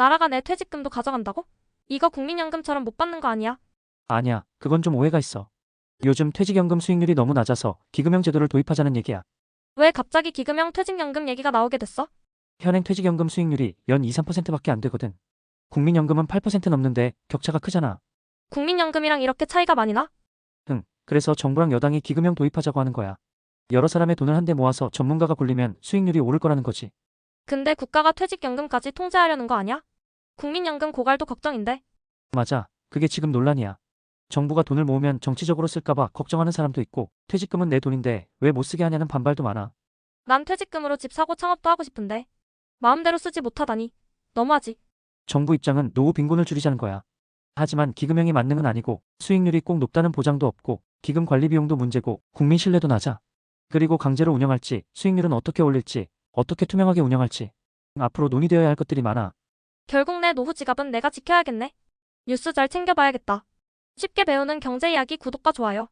나라가 내 퇴직금도 가져간다고? 이거 국민연금처럼 못 받는 거 아니야? 아니야, 그건 좀 오해가 있어. 요즘 퇴직연금 수익률이 너무 낮아서 기금형 제도를 도입하자는 얘기야. 왜 갑자기 기금형 퇴직연금 얘기가 나오게 됐어? 현행 퇴직연금 수익률이 연 2, 3%밖에 안 되거든. 국민연금은 8% 넘는데 격차가 크잖아. 국민연금이랑 이렇게 차이가 많이 나? 응, 그래서 정부랑 여당이 기금형 도입하자고 하는 거야. 여러 사람의 돈을 한데 모아서 전문가가 굴리면 수익률이 오를 거라는 거지. 근데 국가가 퇴직연금까지 통제하려는 거 아니야? 국민연금 고갈도 걱정인데. 맞아. 그게 지금 논란이야. 정부가 돈을 모으면 정치적으로 쓸까봐 걱정하는 사람도 있고, 퇴직금은 내 돈인데 왜 못 쓰게 하냐는 반발도 많아. 난 퇴직금으로 집 사고 창업도 하고 싶은데. 마음대로 쓰지 못하다니. 너무하지. 정부 입장은 노후 빈곤을 줄이자는 거야. 하지만 기금형이 만능은 아니고 수익률이 꼭 높다는 보장도 없고 기금 관리 비용도 문제고 국민 신뢰도 낮아. 그리고 강제로 운영할지 수익률은 어떻게 올릴지 어떻게 투명하게 운영할지 앞으로 논의되어야 할 것들이 많아. 결국 내 노후 지갑은 내가 지켜야겠네. 뉴스 잘 챙겨봐야겠다. 쉽게 배우는 경제 이야기 구독과 좋아요.